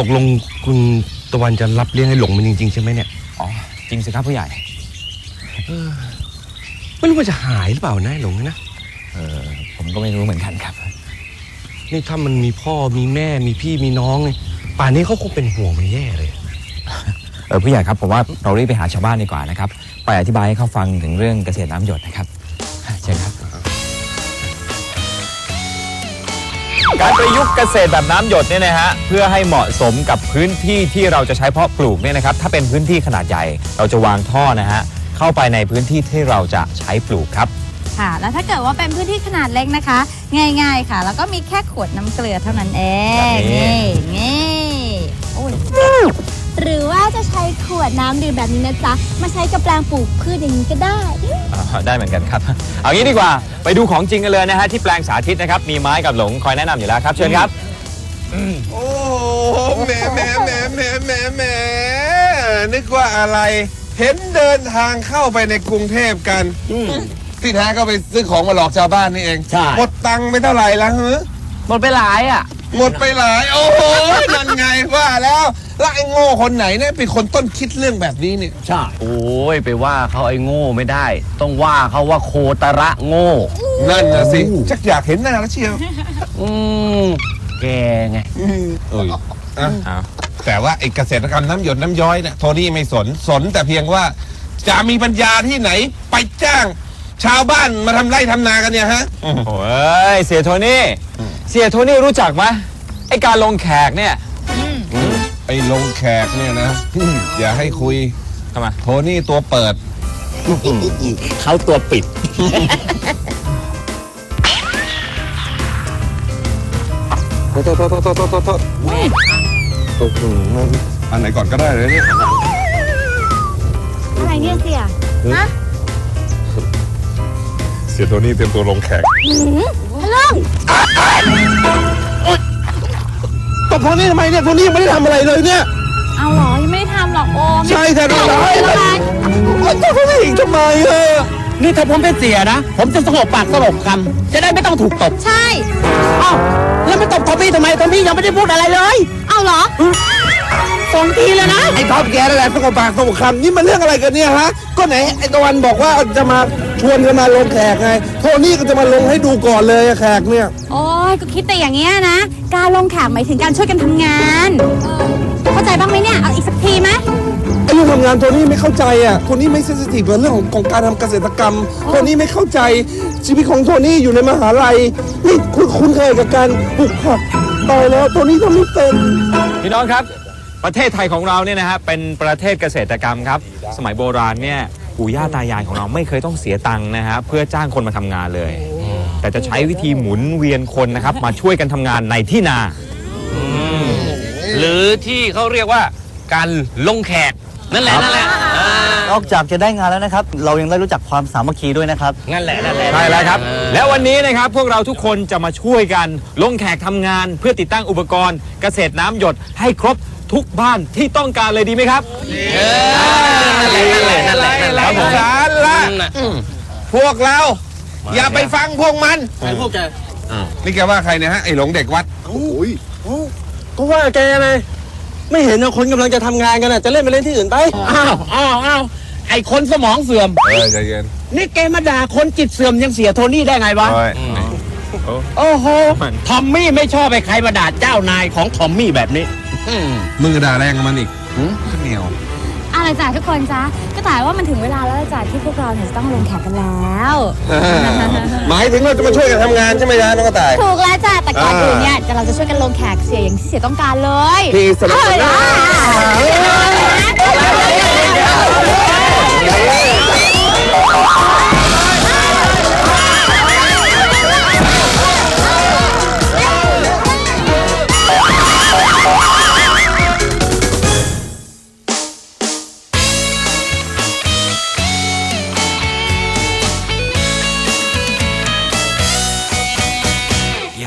ตกลงคุณตะวันจะรับเลี้ยงให้หลงมันจริง ๆ ใช่ไหมเนี่ย อ๋อ จริงสิครับผู้ใหญ่ ไม่รู้ว่าจะหายหรือเปล่านะไอ้หลงนะ เออ ผมก็ไม่รู้เหมือนกันครับ นี่ถ้ามันมีพ่อมีแม่มีพี่มีน้องเนี่ยป่านนี้เขาคงเป็นห่วงมันแย่เลย เออผู้ใหญ่ครับผมว่าเรารีบไปหาชาวบ้านดีกว่านะครับ ไปอธิบายให้เขาฟังถึงเรื่องเกษตรน้ำหยดนะครับ การประยุกต์เกษตรแบบน้ำหยดเนี่ยนะฮะเพื่อให้เหมาะสมกับพื้นที่ที่เราจะใช้เพาะปลูกเนี่ยนะครับถ้าเป็นพื้นที่ขนาดใหญ่ เราจะวางท่อนะฮะเข้าไปในพื้นที่ที่เราจะใช้ปลูกครับ ค่ะ แล้วถ้าเกิดว่าเป็นพื้นที่ขนาดเล็กนะคะ ง่ายๆค่ะ แล้วก็มีแค่ขวดน้ำเกลือเท่านั้นเองแบบนี้ นี่นี่โอ้ยหรือว่าจะใช้ขวดน้ำดื่มแบบนี้นะจ๊ะ มาใช้กับแปลงปลูกพืชอย่างนี้ก็ได้ ได้เหมือนกันครับ เอางี้ดีกว่าไปดูของจริงกันเลยนะฮะที่แปลงสาธิตนะครับ มีไม้กับหลงคอยแนะนำอยู่แล้วครับ เชิญครับ โอ้แหมแหมแหมแหมแหมแหมนึกว่าอะไร เห็นเดินทางเข้าไปในกรุงเทพกัน ที่แท้ก็ไปซื้อของมาหลอกชาวบ้านนี่เอง ใช่ หมดตังค์ไปเท่าไหร่ละเฮ้หมดไปหลายอะ หมดไปหลาย โอ้โหนั่นไงว่าแล้วแล้วไอ้โง่คนไหนเนี่ยเป็นคนต้นคิดเรื่องแบบนี้เนี่ยใช่โอ้ยไปว่าเขาไอ้โง่ไม่ได้ ต้องว่าเขาว่าโคตระโง่นั่นนะสิชักอยากเห็นหน้าแล้วเชียวอืมแกไงเอ้ยอะเอาแต่ว่าไอ้เกษตรกรรมน้ำหยดน้ำย้อยเนี่ยโทนี่ไม่สนสนแต่เพียงว่าจะมีปัญญาที่ไหนไปจ้าง ชาวบ้านมาทำไร่ทำนากันเนี่ยฮะโอ้ยเสียโทนี่ เสียโทนี่รู้จักไหมไอการลงแขกเนี่ยไอ้ลงแขกเนี่ยนะ อย่าให้คุยทำไม โทนี่ตัวเปิด เขาตัวปิด โทษโทษโทษโทษโทษโทษโทษโอ้โหอันไหนก่อนก็ได้เลยเนี่ยอะไรเนี่ยเสียฮะเสียโทนี่เตรียมตัวลงแขกฮั ลโหลตบโทนี่ทำไมเนี่ยโทนี่ยังไม่ได้ทำอะไรเลยเนี่ย เอาเหรอ ยังไม่ได้ทำหรอกโอมใช่แต่ทำอะไรตบโทนี่อีกทำไมเออนี่ถ้าผมเป็นเสียนะ ผมจะสงบปากสงบคำจะได้ไม่ต้องถูกตบ ใช่อ้าวแล้วไม่ตบทอมมี่ทำไมทอมมี่ยังไม่ได้พูดอะไรเลย เอาเหรอ สองทีแล้วนะ ไอ้ท็อปแกนั่นแหละสงบปากสงบคำนี่มันเรื่องอะไรกันเนี่ยฮะ ก็ไหนไอ้ตะวันบอกว่าจะมาชวนกันมาลงแขกไง โทนี่ก็จะมาลงให้ดูก่อนเลยอะแขกเนี่ย โอ้ยก็คิดแต่อย่างเงี้ยนะ การลงแขกหมายถึงการช่วยกันทำงาน เข้าใจบ้างไหมเนี่ย เอาอีกสักทีไหม ไอ้เรื่องทำงานโทนี่ไม่เข้าใจอะโทนี่ไม่เซนซิทีฟกับเรื่องของของการทำเกษตรกรรมโทนี่ไม่เข้าใจชีวิตของโทนี่อยู่ในมหาลัยนี่คุณคุ้นเคยกับการปลูกผักตายแล้วโทนี่ทำไม่เป็น พี่น้องครับ ประเทศไทยของเราเนี่ยนะฮะเป็นประเทศเกษตรกรรมครับ สมัยโบราณเนี่ยปู่ย่าตายายของเราไม่เคยต้องเสียตังค์นะฮะเพื่อจ้างคนมาทำงานเลย แต่จะใช้วิธีหมุนเวียนคนนะครับ มาช่วยกันทำงานในที่นา หรือที่เขาเรียกว่าการลงแขกนั่นแหละนั่นแหละนอกจากจะได้งานแล้วนะครับ เรายังได้รู้จักความสามัคคีด้วยนะครับ นั่นแหละนั่นแหละใช่แล้วครับและวันนี้นะครับพวกเราทุกคนจะมาช่วยกัน ลงแขกทำงานเพื่อติดตั้งอุปกรณ์ เกษตรน้ำหยดให้ครบ ทุกบ้านที่ต้องการเลยดีไหมครับนั่นแหละนั่นแหละนั่นแหละครับผมสารละพวกเรา อย่าไปฟังพวกมัน พวกจะนี่แกว่าใครเนี่ยฮะไอ้หลงเด็กวัด ก็ว่าแกไงไม่เห็นนะคนกำลังจะทำงานกันน่ะจะเล่นไปเล่นที่อื่นไป อ้าวอ้าวอ้าวไอคนสมองเสื่อม เออใจเย็นนี่แกมาด่าคนจิตเสื่อมยังเสียโทนี่ได้ไงวะ โอ้ยโอ้โห ทอมมี่ไม่ชอบไปใครมาด่าเจ้านายของทอมมี่แบบนี้ มึงก็ด่าแรงกับมันอีกข้าวเหนียวเอาละจ้ะทุกคนจ้ะก็แต่ว่ามันถึงเวลาแล้วล่ะจ้ะที่พวกเราเนี่ยจะต้องลงแขกกันแล้วหมายถึงเราจะมาช่วยกันทำงานใช่ไหมจ๊ะน้องกระต่าย ถูกแล้วจ้ะแต่ก่อนอื่นเนี่ยเดี๋ยวเราจะช่วยกันลงแขกเสียอย่างที่เสียต้องการเลยพี่สนับสนุน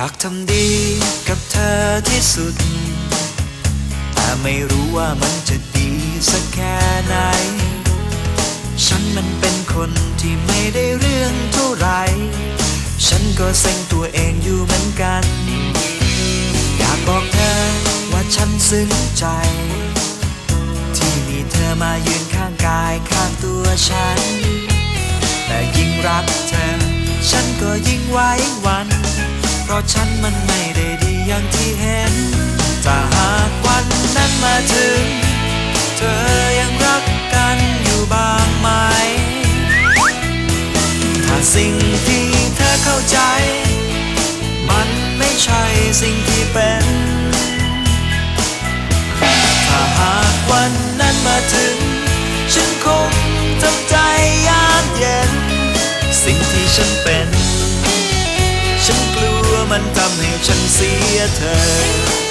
ากทำดีกับเธอที่สุด แต่ไม่รู้ว่ามันจะดีสักแค่ไหน ฉันมันเป็นคนที่ไม่ได้เรื่องเท่าไหรฉันก็เซ็งตัวเองอยู่เหมือนกัน อยากบอกเธอว่าฉันซึ้งใจ ที่มีเธอมายืนข้างกายข้างตัวฉัน แต่ยิ่งรักเธอ ฉันก็ยิ่งไว้วัน ราะฉันมันไม่ได้ดีอย่างที่เห็นถ้าหากวันนั้นมาถึง เธอยังรักกันอยู่บ้างไหม ถ้าสิ่งที่เธอเข้าใจ มันไม่ใช่สิ่งที่เป็น ถ้าหากวันนั้นมาถึง ฉันคงทำใจยากเย็น สิ่งที่ฉันเป็น มันทำให้ฉันเสียเธอ